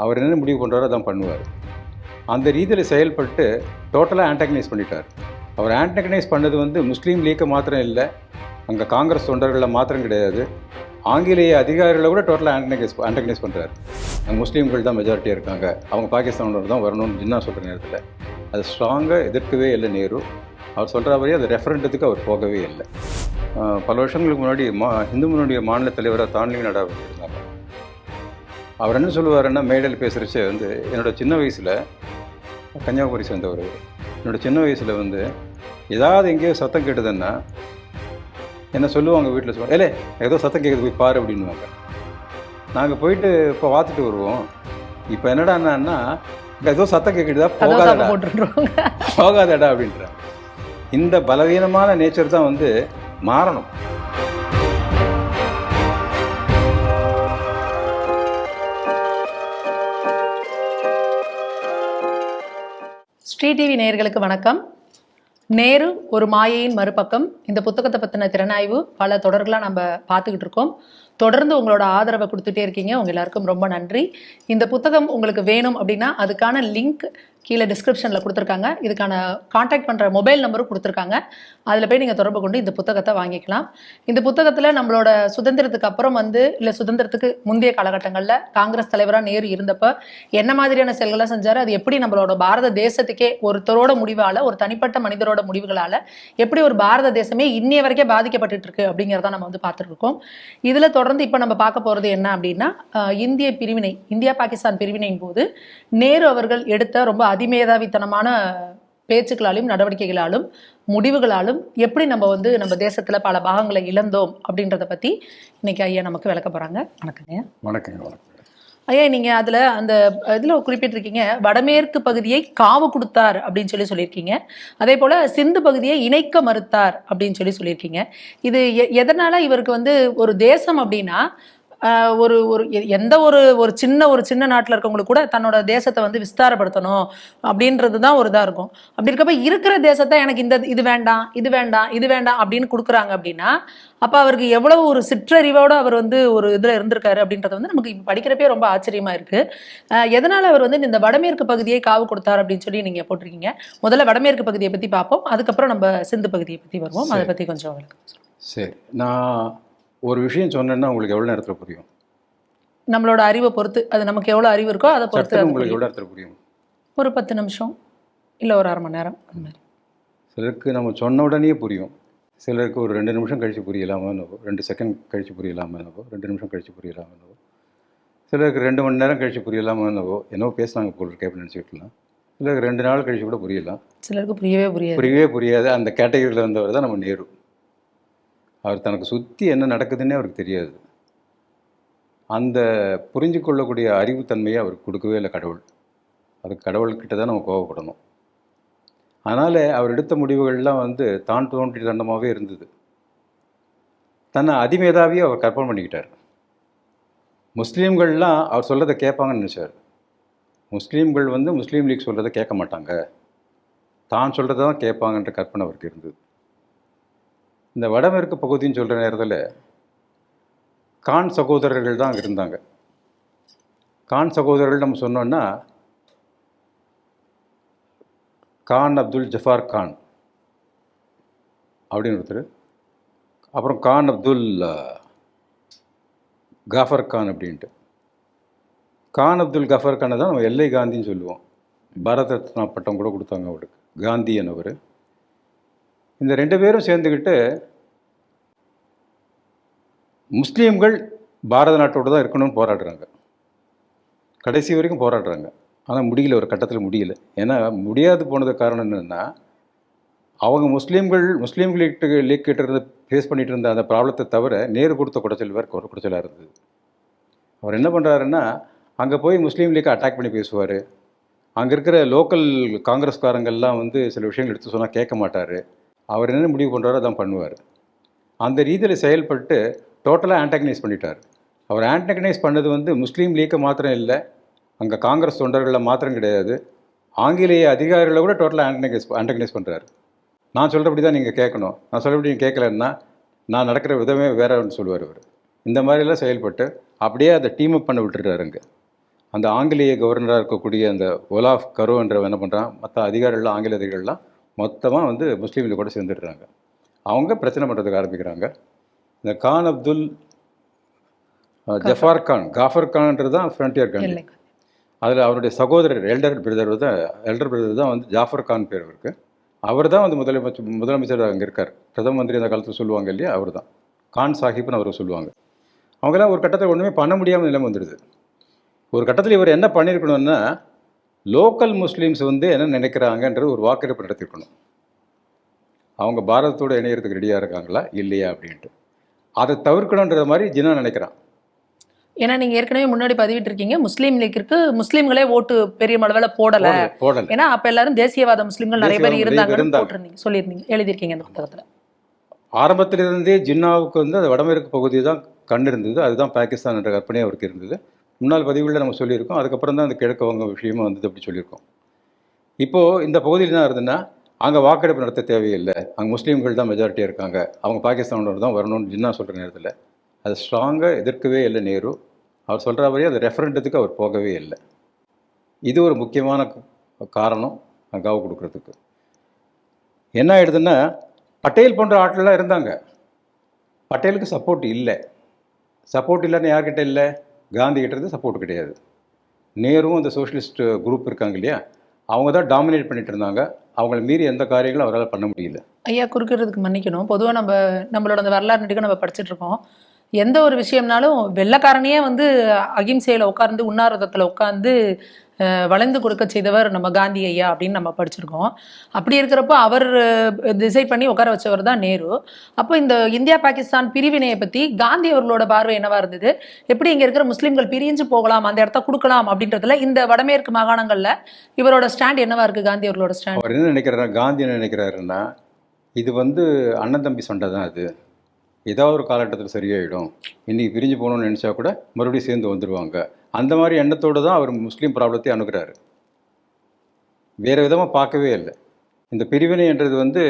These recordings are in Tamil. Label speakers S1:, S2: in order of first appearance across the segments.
S1: அவர் என்ன முடிவு பண்ணுறாரோ அதான் பண்ணுவார். அந்த ரீதியில் செயல்பட்டு டோட்டலாக ஆன்டகனைஸ் பண்ணிட்டார். அவர் ஆன்டகனைஸ் பண்ணது வந்து முஸ்லீம் லீக்கை மாத்திரம் இல்லை அங்கே காங்கிரஸ் தொண்டர்களில் மாத்திரம் கிடையாது. ஆங்கிலேய அதிகாரிகளை கூட டோட்டலாக ஆன்டகனைஸ் ஆன்டகனைஸ் பண்ணுறாரு அங்கே முஸ்லீம்கள் தான் மெஜாரிட்டியாக இருக்காங்க. அவங்க பாகிஸ்தானோட தான் வரணும்னு ஜின்னா சொல்கிற நேரத்தில். அது ஸ்ட்ராங்காக எதிர்க்கவே இல்லை நேரு. அவர் சொல்கிற மாதிரியே அது ரெஃபரண்டத்துக்கு அவர் போகவே இல்லை. பல வருஷங்களுக்கு முன்னாடி மா இந்து முன்னுடைய மாநில தலைவராக தான்லி நடா இருந்தாங்க அவர் என்ன சொல்லுவாருன்னா மேடையில் பேசுகிறச்ச வந்து என்னோட சின்ன வயசில் கன்னியாகுமரி சேர்ந்தவர். என்னோட சின்ன வயசில் வந்து ஏதாவது எங்கேயோ சத்தம் கேட்டதுன்னா என்ன சொல்லுவாங்க வீட்டில் சொல்லுவாங்க ஏலே ஏதோ சத்தம் கேட்குது போய் பாரு அப்படின்னுவாங்க. நாங்கள் போயிட்டு இப்போ பார்த்துட்டு வருவோம். இப்போ என்னடான்னா இங்கே ஏதோ சத்தம் கேட்குதா
S2: கதவு
S1: போகாதடா. போகாதடா அப்படின்றாங்க. இந்த பலவீனமான நேச்சர் தான் வந்து மாறணும்.
S2: ஸ்ரீ டிவி நேயர்களுக்கு வணக்கம். நேரு ஒரு மாயையின் மறுபக்கம். இந்த புத்தகத்தை பற்றின திறனாய்வு பல தொடர்களாக நம்ம பார்த்துக்கிட்டு இருக்கோம். தொடர்ந்து உங்களோட ஆதரவை கொடுத்துட்டே இருக்கீங்க. உங்க எல்லாருக்கும் ரொம்ப நன்றி. இந்த புத்தகம் உங்களுக்கு வேணும் அப்படின்னா அதுக்கான லிங்க் கீழே டிஸ்கிரிப்ஷனில் கொடுத்துருக்காங்க. இதுக்கான காண்டாக்ட் பண்ணுற மொபைல் நம்பரும் கொடுத்துருக்காங்க. அதில் போய் நீங்கள் தொடர்பு கொண்டு இந்த புத்தகத்தை வாங்கிக்கலாம். இந்த புத்தகத்தில் நம்மளோட சுதந்திரத்துக்கு அப்புறம் வந்து இல்லை சுதந்திரத்துக்கு முந்தைய காலகட்டங்களில் காங்கிரஸ் தலைவராக நேரு இருந்தப்போ என்ன மாதிரியான செயல்களை செஞ்சார்? அது எப்படி நம்மளோட பாரத தேசத்துக்கே ஒருத்தரோட முடிவால் ஒரு தனிப்பட்ட மனிதரோட முடிவுகளால் எப்படி ஒரு பாரத தேசமே இன்னைய வரைக்கும் பாதிக்கப்பட்டுட்டு இருக்கு அப்படிங்கிறத நம்ம வந்து பார்த்துருக்கோம் இதில் தொடர்ந்து இப்போ நம்ம பார்க்க போகிறது என்ன அப்படின்னா இந்திய பிரிவினை இந்தியா பாகிஸ்தான் பிரிவினையின் போது நேரு அவர்கள் எடுத்த ரொம்ப அதிமேதாவித்தனமான பேச்சுக்களாலும் நடவடிக்கைகளாலும் முடிவுகளாலும் எப்படி நம்ம வந்து நம்ம தேசத்துல பல பாகங்களை இழந்தோம் அப்படின்றத பத்தி இன்னைக்கு ஐயா நமக்கு விளக்க போறாங்க. வணக்கம் ஐயா.
S1: வணக்கங்க வணக்கம்.
S2: ஐயா நீங்க அதுல அந்த இதுல குறிப்பிட்டிருக்கீங்க வடமேற்கு பகுதியை காவு கொடுத்தார் அப்படின்னு சொல்லி சொல்லியிருக்கீங்க. அதே போல சிந்து பகுதியை இணைக்க மறுத்தார் அப்படின்னு சொல்லி சொல்லியிருக்கீங்க. இது எ- எதனால இவருக்கு வந்து ஒரு தேசம் அப்படின்னா ஒரு ஒரு எந்த ஒரு ஒரு சின்ன ஒரு சின்ன நாட்டில் இருக்கவங்களுக்கு கூட தன்னோட தேசத்தை வந்து விஸ்தாரப்படுத்தணும் அப்படின்றது தான் ஒரு இதாக இருக்கும். அப்படி இருக்கப்ப இருக்கிற தேசத்தை எனக்கு இந்த இது வேண்டாம் இது வேண்டாம் இது வேண்டாம் அப்படின்னு கொடுக்குறாங்க அப்படின்னா அப்போ அவருக்கு எவ்வளவு ஒரு சிற்றறிவோட அவர் வந்து ஒரு இதில் இருந்திருக்காரு அப்படின்றது வந்து நமக்கு இப்போ படிக்கிறப்பே ரொம்ப ஆச்சரியமா இருக்கு. அஹ் எதனால அவர் வந்து இந்த வடமேற்கு பகுதியை காவு கொடுத்தார் அப்படின்னு சொல்லி நீங்க போட்டிருக்கீங்க? முதல்ல வடமேற்கு பகுதியை பத்தி பார்ப்போம். அதுக்கப்புறம் நம்ம சிந்து பகுதியை பத்தி வருவோம். அதை. பத்தி கொஞ்சம்.
S1: சரி. நான் ஒரு விஷயம் சொன்னேன்னா உங்களுக்கு எவ்வளோ நேரத்தில் புரியும்?
S2: நம்மளோட அறிவை பொறுத்து அது நமக்கு எவ்வளவு அறிவு இருக்கோ அதை பொறுத்து
S1: உங்களுக்கு. எவ்வளோ நேரத்தில் புரியும்?
S2: ஒரு பத்து நிமிஷம் இல்ல ஒரு அரை மணி நேரம் அந்த மாதிரி.
S1: சிலருக்கு நம்ம சொன்ன உடனே புரியும். சிலருக்கு ஒரு ரெண்டு நிமிஷம் கழித்து புரியலாமா என்னவோ ரெண்டு செகண்ட் கழித்து புரியலாமா என்னவோ ரெண்டு நிமிஷம் கழித்து புரியலாமா என்னவோ. சிலருக்கு ரெண்டு மணி நேரம் கழித்து புரியலாமா என்னவோ என்னவோ பேசுனாங்க போல் இருக்கே அப்படின்னு நினச்சிக்கிட்டலாம். சிலருக்கு ரெண்டு நாள் கழித்து கூட புரியலாம்.
S2: சிலருக்கு புரியவே புரியாது.
S1: புரியவே புரியாது. அந்த கேட்டகரியில் வந்தவர் தான் நம்ம நேரு. அவர் தனக்கு சுற்றி என்ன நடக்குதுன்னே அவருக்கு தெரியாது. அந்த புரிஞ்சு கொள்ளக்கூடிய அறிவுத்தன்மையை அவருக்கு கொடுக்கவே இல்லை கடவுள். அது கடவுள்கிட்ட தான் நம்ம கோவப்படணும். அதனால் அவர் எடுத்த முடிவுகள்லாம் வந்து தான் தோன்றி தண்டமாகவே இருந்தது. தன்னை அதிமேதாவியை அவர் கற்பனை பண்ணிக்கிட்டார். முஸ்லீம்கள்லாம் அவர் சொல்கிறத கேட்பாங்கன்னு நினச்சார். முஸ்லீம்கள் வந்து முஸ்லீம் லீக் சொல்கிறத கேட்க மாட்டாங்க. தான் சொல்கிறத தான் கேட்பாங்கன்ற கற்பனை அவருக்கு இருந்தது. இந்த வடமேற்கு பகுதின்னு சொல்கிற நேரத்தில் கான் சகோதரர்கள் தான் அங்கே இருந்தாங்க. கான் சகோதரர்கள் நம்ம சொன்னோன்னா கான் அப்துல் ஜஃபார் கான் அப்படின்னு ஒருத்தர். அப்புறம் கான் அப்துல் காஃபர் கான் அப்படின்ட்டு. கான் அப்துல் கஃபர் கானை தான் நம்ம எல்லை காந்தின்னு சொல்லுவோம். பாரத ரத்னா பட்டம் கூட கொடுத்தாங்க அவருக்கு. காந்தி என்னவர்? இந்த ரெண்டு பேரும் சேர்ந்துக்கிட்டு முஸ்லீம்கள் பாரத நாட்டோடு தான் இருக்கணும்னு போராடுறாங்க. கடைசி வரைக்கும் போராடுறாங்க. ஆனால் முடியல ஒரு கட்டத்தில் முடியல. ஏன்னா முடியாது போனது காரணம் என்னென்னா அவங்க முஸ்லீம்கள் முஸ்லீம் லீக் லீக் இருந்து ஃபேஸ் பண்ணிகிட்டு இருந்த அந்த ப்ராப்ளத்தை தவிர நேரு கொடுத்த குடைச்சல் வேறு ஒரு குடைச்சலாக இருந்தது. அவர் என்ன பண்ணுறாருன்னா அங்கே போய் முஸ்லீம் லீக்கை அட்டாக் பண்ணி பேசுவார். அங்கே இருக்கிற லோக்கல் காங்கிரஸ்காரங்கள்லாம் வந்து சில விஷயங்கள் எடுத்து சொன்னால் கேட்க மாட்டார். அவர் என்ன முடிவு பண்ணுறாரோ அதான் பண்ணுவார். அந்த ரீதியில் செயல்பட்டு டோட்டலாக ஆன்டகனைஸ் பண்ணிட்டார். அவர் ஆன்டகனைஸ் பண்ணது வந்து முஸ்லீம் லீக்கை மாத்திரம் இல்லை அங்கே காங்கிரஸ் தொண்டர்களில் மாத்திரம் கிடையாது. ஆங்கிலேய அதிகாரிகளை கூட டோட்டலாக ஆன்டகனைஸ் ஆன்டகனைஸ் பண்ணுறாரு நான் சொல்கிறபடி தான் நீங்கள் கேட்கணும். நான் சொல்கிறபடி நீங்கள் கேட்கலன்னா நான் நடக்கிற விதமே வேறன்னு சொல்லுவார் அவர். இந்த மாதிரிலாம் செயல்பட்டு அப்படியே அதை டீம் அப் பண்ண விட்டுறாருங்க அந்த ஆங்கிலேய கவர்னராக இருக்கக்கூடிய அந்த ஒலாஃப் கரு என்றவன் என்ன பண்ணுறான் மற்ற அதிகாரிகள்லாம் ஆங்கில அதிகாரிகள்லாம் மொத்தமாக வந்து முஸ்லீம்ல கூட சேர்ந்துடுறாங்க. அவங்க பிரச்சனை பண்ணுறதுக்கு ஆரம்பிக்கிறாங்க. இந்த கான் அப்துல் ஜஃபார் கான் காஃபர் கான்ன்றது தான் ஃப்ரண்டியர் கான். அதில் அவருடைய சகோதரர் எல்டர் பிரதர் தான் எல்டர் பிரதர் தான் வந்து ஜாஃபர் கான் பேர் இருக்கு அவர் தான் வந்து முதலமைச்சர் முதலமைச்சர் அங்கே இருக்கார். பிரதம மந்திரி அந்த காலத்தில் சொல்லுவாங்க இல்லையா அவர் தான். கான் சாஹிப்னு அவர் சொல்லுவாங்க. அவங்களாம் ஒரு கட்டத்தில் ஒன்றுமே பண்ண முடியாமல் நிலைமை வந்துடுது ஒரு கட்டத்தில் இவர் என்ன பண்ணியிருக்கணும்னா லோக்கல் முஸ்லீம்ஸ் வந்து என்ன நினைக்கிறாங்கன்றது ஒரு வாக்கெடுப்பு நடத்திருக்கணும். அவங்க பாரதத்தோடு இணையறதுக்கு ரெடியாக இருக்காங்களா? இல்லையா அப்படின்ட்டு. அதை தவிர்க்கணுன்ற மாதிரி ஜின்னா நினைக்கிறான்.
S2: ஏன்னா நீங்க ஏற்கனவே முன்னாடி பதிவிட்டு இருக்கீங்க முஸ்லீம் லீக்கிற்கு முஸ்லீம்களே ஓட்டு பெரிய அளவுல போடல.
S1: போடல
S2: ஏன்னா அப்ப எல்லாரும் தேசியவாத முஸ்லீம்கள் நிறைய பேர்
S1: இருந்தாங்க.
S2: போட்டிருந்தீங்க சொல்லியிருந்தீங்க எழுதியிருக்கீங்க அந்த புத்தகத்துல.
S1: ஆரம்பத்திலிருந்தே ஜின்னாவுக்கு வந்து அந்த வடமேற்கு பகுதி தான் கண் இருந்தது அதுதான் பாகிஸ்தான் என்ற கற்பனை அவருக்கு இருந்தது. முன்னாள் பதிவுகளில் நம்ம சொல்லியிருக்கோம். அதுக்கப்புறம் தான் அந்த கிழக்கு வங்க விஷயமா வந்தது அப்படி சொல்லியிருக்கோம். இப்போது இந்த பகுதியில் என்ன இருந்ததுன்னா அங்கே வாக்கெடுப்பு நடத்த தேவையில்லை. அங்கே முஸ்லீம்கள் தான் மெஜாரிட்டியாக இருக்காங்க. அவங்க பாகிஸ்தானோட தான் வரணும்னு ஜின்னா சொல்கிற நேரத்தில் அதை ஸ்ட்ராங்காக எதிர்க்கவே இல்லை நேரு. அவர் சொல்கிற மாதிரியே அந்த ரெஃபரண்டத்துக்கு அவர் போகவே இல்லை. இது ஒரு முக்கியமான காரணம் காவு கொடுக்குறதுக்கு. என்ன ஆயிடுதுன்னா பட்டேல் போன்ற ஆட்கள்லாம் இருந்தாங்க. பட்டேலுக்கு சப்போர்ட் இல்லை. சப்போர்ட் இல்லைன்னு யார்கிட்ட இல்லை? காந்தி சப்போர்ட் கிடையாது. நேரும் அந்த சோஷியலிஸ்ட் குரூப் இருக்காங்க இல்லையா அவங்க தான் டாமினேட் பண்ணிட்டு இருந்தாங்க. அவங்கள மீறி எந்த காரியங்களும் அவரால் பண்ண முடியல.
S2: ஐயா குறுக்கிறதுக்கு மன்னிக்கணும். பொதுவாக நம்ம நம்மளோட அந்த வரலாறு நடிகை நம்ம படிச்சுட்டு இருக்கோம். எந்த ஒரு விஷயம்னாலும் வெள்ளைக்காரனையே வந்து அகிம்சையில் உட்கார்ந்து உண்ணாரதத்தில் உட்காந்து வளைந்து கொடுக்க செய்தவர் நம்ம காந்தி ஐயா அப்படின்னு நம்ம படிச்சிருக்கோம். அப்படி இருக்கிறப்போ அவர் டிசைட் பண்ணி உட்கார வச்சவர் தான் நேரு. அப்போ இந்த இந்தியா பாகிஸ்தான் பிரிவினையை பற்றி காந்தி அவர்களோட பார்வை என்னவா இருந்தது? எப்படி இங்கே இருக்கிற முஸ்லீம்கள் பிரிஞ்சு போகலாம் அந்த இடத்த கொடுக்கலாம் அப்படின்றதுல இந்த வடமேற்கு மாகாணங்களில் இவரோட ஸ்டாண்ட் என்னவா இருக்குது காந்தி அவர்களோட ஸ்டாண்ட்
S1: அவர் என்ன நினைக்கிறாரு காந்தி என்ன நினைக்கிறாருன்னா இது வந்து அண்ணன் தம்பி சண்டை தான் அது. ஏதாவது ஒரு காலகட்டத்தில் சரியாயிடும். இன்றைக்கி பிரிஞ்சு போகணும்னு நினச்சா கூட மறுபடியும் சேர்ந்து வந்துடுவாங்க அந்த மாதிரி எண்ணத்தோடு தான் அவர் முஸ்லீம் ப்ராப்ளத்தை அணுகிறாரு. வேறு விதமாக பார்க்கவே இல்லை. இந்த பிரிவினை என்றது வந்து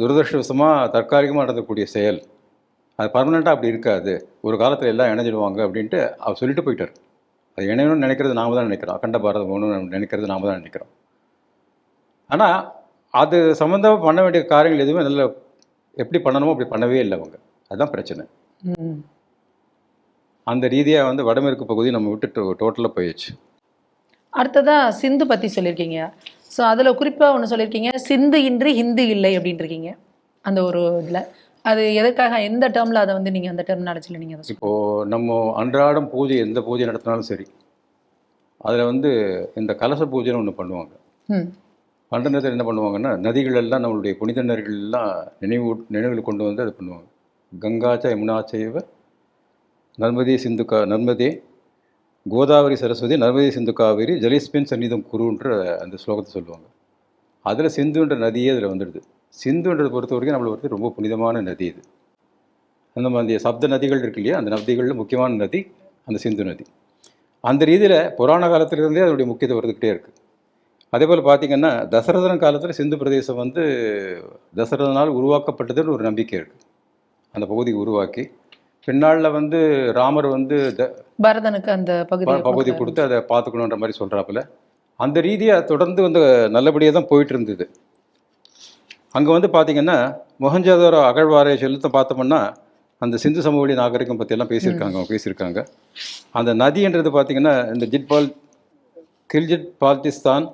S1: துரதிருஷ்டவசமாக தற்காலிகமாக நடந்தக்கூடிய செயல். அது பர்மனெண்ட்டாக அப்படி இருக்காது. ஒரு காலத்தில் எல்லாம் இணைஞ்சிடுவாங்க அப்படின்ட்டு அவர் சொல்லிட்டு போயிட்டார். அது இணையணும்னு நினைக்கிறது நாம தான் நினைக்கிறோம். அகண்ட பாரதம் ஒன்று நினைக்கிறது நாம தான் நினைக்கிறோம். ஆனால் அது சம்மந்தமாக பண்ண வேண்டிய காரியங்கள் எதுவுமே நல்ல எப்படி பண்ணணுமோ அப்படி பண்ணவே இல்லை அவங்க. அதுதான் பிரச்சனை. அந்த ரீதியாக வந்து வடமேற்கு பகுதி நம்ம விட்டு டோட்டலாக போயிடுச்சு.
S2: அடுத்ததா சிந்து பத்தி சொல்லியிருக்கீங்க. ஸோ அதுல குறிப்பா ஒண்ணு சொல்லியிருக்கீங்க. சிந்து இன்றி ஹிந்து இல்லை அப்படின்னு இருக்கீங்க அந்த ஒரு இதுல. அது எதுக்காக எந்த டேர்ம்ல அதை வந்து நீங்க அந்த டெர்மினாலஜில நீங்க அதை சொல்லுங்க
S1: இப்போது நம்ம அன்றாடம் பூஜை எந்த பூஜை நடத்தினாலும் சரி அதில் வந்து இந்த கலச பூஜைன்னு ஒன்று பண்ணுவாங்க.
S2: ம்.
S1: பண்ட நேரத்தில் என்ன பண்ணுவாங்கன்னா நதிகள் எல்லாம் நம்மளுடைய புனித நதிகள் எல்லாம் நினைவு நினைவில் கொண்டு வந்து அது பண்ணுவாங்க. கங்காச்ச யமுனாச்சைவ நர்மதே சிந்து கா நர்மதே கோதாவரி சரஸ்வதி நர்மதே சிந்து காவேரி ஜலிஸ்பின் சந்நிதம் குருன்ற அந்த ஸ்லோகத்தை சொல்லுவாங்க. அதில் சிந்துன்ற நதியே அதில் வந்துடுது. சிந்துன்றதை பொறுத்த வரைக்கும் நம்மளை பொறுத்து ரொம்ப புனிதமான நதி இது. அந்த மாதிரி சப்த நதிகள் இருக்கு இல்லையா? அந்த நதிகளில் முக்கியமான நதி அந்த சிந்து நதி. அந்த ரீதியில் புராண காலத்திலிருந்தே அதனுடைய முக்கியத்துவம் வந்துக்கிட்டே இருக்குது அதே போல் பார்த்திங்கன்னா தசரதன் காலத்தில் சிந்து பிரதேசம் வந்து தசரதனால் உருவாக்கப்பட்டதுன்னு ஒரு நம்பிக்கை இருக்குது அந்த பகுதியை உருவாக்கி பின்னாளில் வந்து ராமர் வந்து
S2: பரதனுக்கு அந்த பகுதி
S1: பகுதி கொடுத்து அதை பார்த்துக்கணுன்ற மாதிரி சொல்கிறாப்புல அந்த ரீதியாக தொடர்ந்து வந்து நல்லபடியாக தான் போயிட்டு இருந்தது. அங்கே வந்து பார்த்தீங்கன்னா மொஹஞ்சதாரோ அகழ்வாரை செலுத்த பார்த்தோம்னா அந்த சிந்து சமவெளி நாகரிகம் பற்றியெல்லாம் பேசியிருக்காங்க பேசியிருக்காங்க. அந்த நதின்றது பார்த்தீங்கன்னா இந்த ஜிட்பால் கில்ஜிட் பால்டிஸ்தான்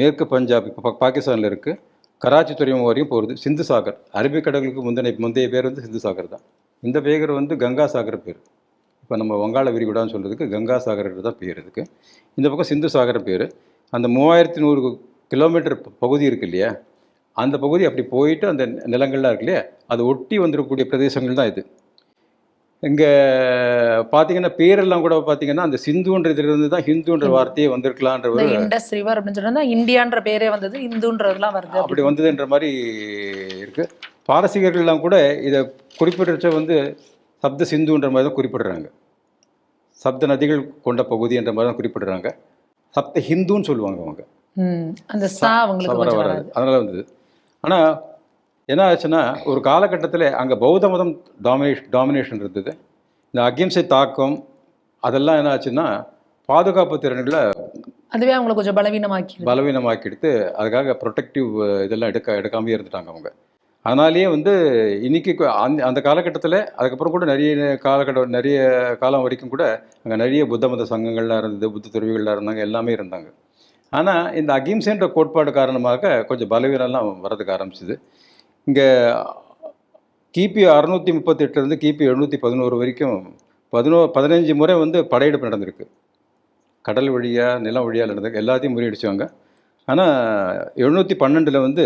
S1: மேற்கு பஞ்சாப் இப்போ பாகிஸ்தானில் இருக்குது கராச்சி துறைமுகம் வரையும் போகிறது சிந்து சாகர். அரபிக்கடலுக்கு முந்தைய முந்தைய பேர் வந்து சிந்து சாகர் தான். இந்த பேர் வந்து கங்கா சாகர் பேர். இப்போ நம்ம வங்காள விரிகுடான்னு சொல்கிறதுக்கு கங்கா சாகர் தான் பேர் இதுக்கு இந்த பக்கம் சிந்து சாகர் பேர். அந்த மூவாயிரத்தி நூறு கிலோமீட்டர் பகுதி இருக்கு இல்லையா? அந்த பகுதி அப்படி போயிட்டு அந்த நிலங்கள்லாம் இருக்கு இல்லையா? அது ஒட்டி வந்திருக்கக்கூடிய பிரதேசங்கள் தான் இது. இங்கே பார்த்தீங்கன்னா பேரெல்லாம் கூட பார்த்தீங்கன்னா அந்த சிந்துன்ற இதிலிருந்து தான் ஹிந்துன்ற வார்த்தையே வந்திருக்கலான்ற ஒரு
S2: இண்டஸ் ரிவர் அப்படின்னு சொன்னா இந்தியான்ற பேரே வந்தது இந்துன்றதுலாம் வருது
S1: அப்படி வந்ததுன்ற மாதிரி இருக்கு. பாரசீகர்கள்லாம் கூட இதை குறிப்பிடுறச்ச வந்து சப்த சிந்துன்ற மாதிரி தான் குறிப்பிடுறாங்க. சப்த நதிகள் கொண்ட பகுதி என்ற மாதிரி தான் குறிப்பிடுறாங்க. சப்த ஹிந்துன்னு சொல்லுவாங்க அவங்க.
S2: அந்த சா அவங்களுக்கு
S1: வராது. அதனால வந்தது. ஆனால் என்ன ஆச்சுன்னா ஒரு காலகட்டத்தில் அங்கே பௌத்த மதம் டாமினேஷன் டாமினேஷன் இருந்தது. இந்த அகிம்சை தாக்கம் அதெல்லாம் என்ன ஆச்சுன்னா பாதுகாப்பு திறன்களை
S2: அதுவே அவங்களை கொஞ்சம் பலவீனமாக்கிடுது.
S1: பலவீனமாக்கிடுத்து அதுக்காக ப்ரொடெக்டிவ் இதெல்லாம் எடுக்க எடுக்காமே இருந்துட்டாங்க அவங்க. அதனாலேயே வந்து இன்றைக்கி அந்த அந்த காலகட்டத்தில் அதுக்கப்புறம் கூட நிறைய காலகட்டம் நிறைய காலம் வரைக்கும் கூட அங்கே நிறைய புத்த மத சங்கங்கள்லாம் இருந்தது புத்த துறவிகள்லாம் இருந்தாங்க எல்லாமே இருந்தாங்க. ஆனால் இந்த அகிம்சைன்ற கோட்பாடு காரணமாக கொஞ்சம் பலவீனம்லாம் வரதுக்கு ஆரம்பிச்சிது. இங்கே கிபி அறுநூற்றி முப்பத்தெட்டுலேருந்து கிபி எழுநூற்றி பதினோரு வரைக்கும் பதினோ பதினஞ்சு முறை வந்து படையெடுப்பு நடந்திருக்கு. கடல் வழியாக நிலம் வழியாக நடந்திருக்கு எல்லாத்தையும் முறியடிச்சவங்க. ஆனால் எழுநூற்றி பன்னெண்டில் வந்து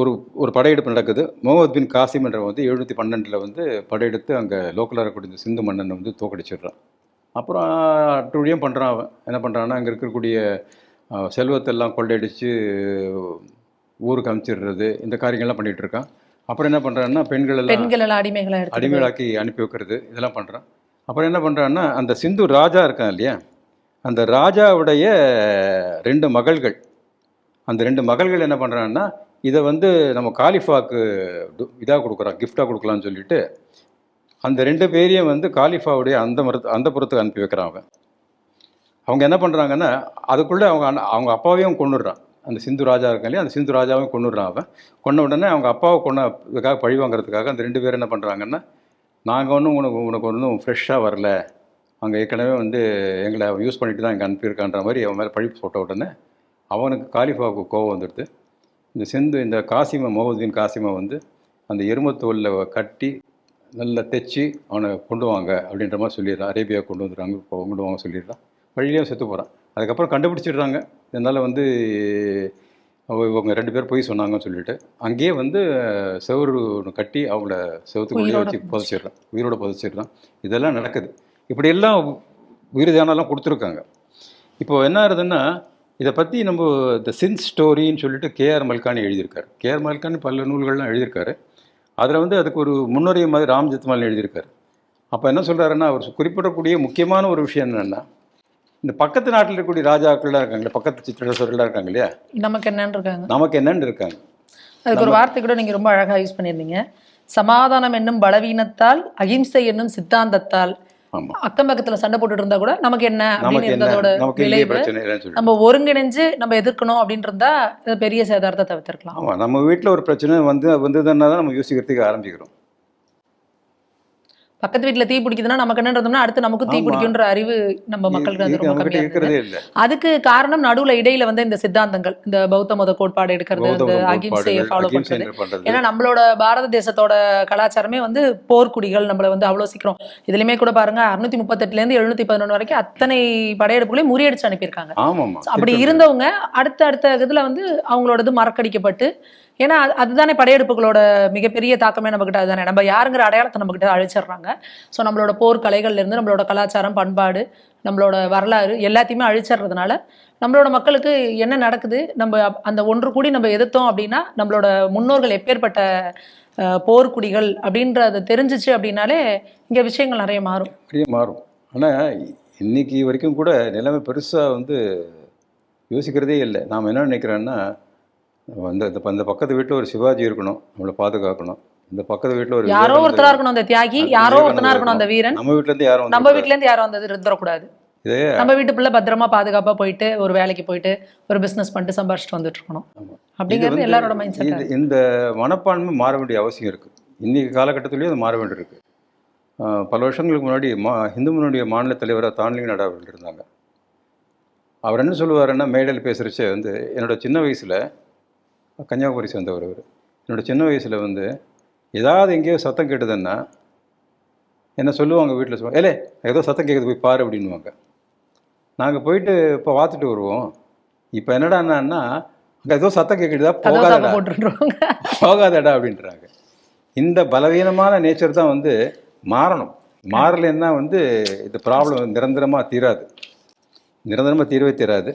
S1: ஒரு ஒரு படையெடுப்பு நடக்குது. முகமது பின் காசிம் என்ற வந்து எழுநூற்றி பன்னெண்டில் வந்து படையெடுத்து அங்கே லோக்கலாக இருக்கக்கூடிய சிந்து மன்னனை வந்து தோக்கடிச்சிடுறான். அப்புறம் அட்டுழியம் பண்ணுறான் அவன். என்ன பண்ணுறான்னா அங்கே இருக்கக்கூடிய செல்வத்தெல்லாம் கொள்ளையடிச்சு ஊருக்கு அனுப்பிச்சிடுறது இந்த காரியங்கள்லாம் பண்ணிகிட்டு இருக்கான். அப்புறம் என்ன பண்ணுறான்னா பெண்கள் எல்லாம்
S2: பெண்கள் அடிமைகளா
S1: அடிமைகளாக்கி அனுப்பி வைக்கிறது இதெல்லாம் பண்ணுறான் அப்புறம் என்ன பண்ணுறான்னா அந்த சிந்து ராஜா இருக்கான் இல்லையா? அந்த ராஜாவுடைய ரெண்டு மகள்கள் அந்த ரெண்டு மகள்கள் என்ன பண்ணுறாங்கன்னா இதை வந்து நம்ம காலிஃபாவுக்கு இதாக கொடுக்குறான் கிஃப்டாக கொடுக்கலாம்னு சொல்லிட்டு அந்த ரெண்டு பேரையும் வந்து காலிஃபாவுடைய அந்த மரத்து அந்த புறத்துக்கு அனுப்பி வைக்கிறான் அவன். அவங்க என்ன பண்ணுறாங்கன்னா அதுக்குள்ளே அவங்க அவங்க அப்பாவையும் கொண்டுடுறான் அந்த சிந்து ராஜா இருக்காங்களே இல்லையா அந்த சிந்து ராஜாவையும் கொண்டுடுறான் அவன். கொண்ட உடனே அவங்க அப்பாவை கொண்ட இதுக்காக பழி வாங்குறதுக்காக அந்த ரெண்டு பேரும் என்ன பண்ணுறாங்கன்னா நாங்கள் ஒன்றும் உனக்கு உனக்கு ஒன்றும் ஃப்ரெஷ்ஷாக வரல. அங்கே ஏற்கனவே வந்து எங்களை யூஸ் பண்ணிட்டு தான் இங்கே அனுப்பியிருக்கான்ற மாதிரி அவன் மேலே பழி போட்ட உடனே அவனுக்கு காலிஃபாவுக்கு கோவம் வந்துடுது. இந்த சிந்து இந்த காசிமை முகமதுதீன் காசிமை வந்து அந்த எருமத்தோலில் கட்டி நல்லா தைச்சி அவனை கொண்டு வாங்க அப்படின்ற மாதிரி சொல்லிடுறான் அரேபியா கொண்டு வந்துடுறாங்க கொண்டு வாங்க சொல்லிடுறான் வழியிலேயே செத்து போகிறான் அதுக்கப்புறம் கண்டுபிடிச்சிடுறாங்க. இதனால் வந்து இவங்க ரெண்டு பேர் போய் சொன்னாங்கன்னு சொல்லிட்டு அங்கேயே வந்து செவுரு ஒன்று கட்டி அவங்கள செவத்துக்குள்ளேயே வச்சு புதைச்சிடுறான். உயிரோட புதைச்சிடுறான். இதெல்லாம் நடக்குது. இப்படியெல்லாம் உயிர் தியானம்லாம் கொடுத்துருக்காங்க. இப்போ என்ன ஆகுதுன்னா இதை பற்றி நம்ம த சின்ஸ் ஸ்டோரின்னு சொல்லிட்டு கேஆர் மல்கானி எழுதியிருக்காரு. கேஆர் மல்கானி பல நூல்கள்லாம் எழுதியிருக்காரு. அதில் வந்து அதுக்கு ஒரு முன்னுரை மாதிரி ராம் ஜெத்மால் எழுதியிருக்காரு. அப்போ என்ன சொல்கிறாருன்னா அவர் குறிப்பிடக்கூடிய முக்கியமான ஒரு விஷயம் என்னென்னா இந்த பக்கத்து நாட்டில் இருக்கக்கூடிய ராஜாக்கள்லாம் இருக்காங்களே பக்கத்து சிற்றரசர்கள்லாம் இருக்காங்க இல்லையா?
S2: நமக்கு என்னன்னு இருக்காங்க.
S1: நமக்கு என்னன்னு இருக்காங்க.
S2: அதுக்கு ஒரு வார்த்தை கூட நீங்க ரொம்ப அழகா யூஸ் பண்ணியிருந்தீங்க. சமாதானம் என்னும் பலவீனத்தால் அகிம்சை என்னும் சித்தாந்தத்தால் அக்கம் பக்கத்துல சண்டை போட்டுட்டு இருந்தா கூட நமக்கு என்ன அப்படின்னு இருந்ததோட விளைவு நம்ம ஒருங்கிணைஞ்சு நம்ம எதிர்க்கணும் அப்படின்னு இருந்தா பெரிய சேதாரத்தை தவிர்த்திருக்கலாம்.
S1: ஆமாம் நம்ம வீட்டில் ஒரு பிரச்சனை வந்து வந்ததுன்னா தான் நம்ம யோசிக்கிறதுக்கு ஆரம்பிக்கிறோம்.
S2: பக்கத்து வீட்டுல தீ பிடிக்குதுன்னா நமக்கு என்ன இருந்தோம்னா அடுத்து நமக்கும் தீ. பிடிக்குன்ற அறிவு நம்ம மக்களுக்கு
S1: இது
S2: ரொம்ப கம்மியா அதுக்கு காரணம் நடுவுல இடையில வந்து இந்த சித்தாந்தங்கள் இந்த பௌத்த மத கோட்பாடு எடுக்கிறது இந்த அகிம்சையை ஃபாலோ பண்றது. ஏன்னா நம்மளோட பாரத தேசத்தோட கலாச்சாரமே வந்து போர்க்குடிகள் நம்மள வந்து அவ்வளவு சீக்கிரம். இதுலயுமே கூட பாருங்க அறுநூத்தி முப்பத்தெட்டுல இருந்து எழுநூத்தி பதினொன்று வரைக்கும் அத்தனை படையெடுப்புகளையும் முறியடிச்சு அனுப்பியிருக்காங்க. அப்படி இருந்தவங்க அடுத்த அடுத்த இதுல வந்து அவங்களோடது மறக்கடிக்கப்பட்டு ஏன்னா அது- அதுதானே படையெடுப்புகளோட மிகப்பெரிய தாக்கமே நம்மகிட்ட அதுதானே. நம்ம யாருங்கிற அடையாளத்தை நம்மகிட்ட அழிச்சிடுறாங்க. ஸோ நம்மளோட போர் நம்மளோட கலாச்சாரம் பண்பாடு நம்மளோட வரலாறு எல்லாத்தையுமே அழிச்சிடுறதுனால நம்மளோட மக்களுக்கு என்ன நடக்குது? நம்ம அப்- அந்த ஒன்று கூடி நம்ம எதிர்த்தோம் அப்படின்னா நம்மளோட முன்னோர்கள் எப்பேற்பட்ட போர்க்குடிகள் அப்படின்றத தெரிஞ்சிச்சு அப்படின்னாலே இங்கே விஷயங்கள் நிறைய மாறும்.
S1: நிறைய மாறும். ஆனால் இன்னைக்கு வரைக்கும் கூட நிலைமை பெருசாக வந்து யோசிக்கிறதே இல்லை. நாம் என்ன நினைக்கிறோன்னா வந்து இந்த இந்த பக்கத்து வீட்டில் ஒரு சிவாஜி இருக்கணும். நம்மளை பாதுகாக்கணும். இந்த பக்கத்து வீட்டில் ஒரு
S2: யாரோ ஒருத்தரா இருக்கணும் அந்த தியாகி.
S1: அந்த
S2: யாரோ ஒருத்தனா இருக்கணும் அந்த வீரன்.
S1: நம்ம வீட்டிலேருந்து யாரும்
S2: நம்ம வீட்ல இருந்து யாரும் வந்தது இருந்துடக்கூடாது
S1: இதே
S2: நம்ம வீட்டு பிள்ளை பத்திரமா பாதுகாப்பா போயிட்டு ஒரு வேலைக்கு போயிட்டு ஒரு பிசினஸ் பண்ணிட்டு சம்பாரிச்சிட்டு வந்துட்டு இருக்கணும். அப்படிங்கிறது எல்லாரோட மைண்ட் செட்
S1: இந்த மனப்பான்மை மாற வேண்டிய அவசியம் இருக்குது இன்னைக்கு காலகட்டத்திலேயும் அது மாற வேண்டியிருக்கு பல வருஷங்களுக்கு முன்னாடி மா இந்து முன்னுடைய மாநில தலைவராக தான்லிங்க நடா அவர்கள் இருந்தாங்க அவர் என்ன சொல்லுவாருன்னா மேடையில் பேசுகிறச்சே வந்து என்னோட சின்ன வயசில் கன்னியாகுமரி சேர்ந்தவர் அவர் என்னோட சின்ன வயசில் வந்து ஏதாவது எங்கேயோ சத்தம் கேட்டுதுன்னா என்ன சொல்லுவாங்க வீட்டில் சொல்லுவாங்க ஏலே ஏதோ சத்தம் கேட்குது போய் பாரு அப்படின்னுவாங்க. நாங்கள் போயிட்டு இப்போ பார்த்துட்டு வருவோம். இப்போ என்னடான்னா அங்கே ஏதோ சத்தம் கேட்குதா
S2: கதவு
S1: போகாதடா. போகாதடா அப்படின்றாங்க. இந்த பலவீனமான நேச்சர் தான் வந்து மாறணும். மாறலைன்னா வந்து இந்த ப்ராப்ளம் நிரந்தரமாக தீராது. நிரந்தரமாக தீரவே தீராது.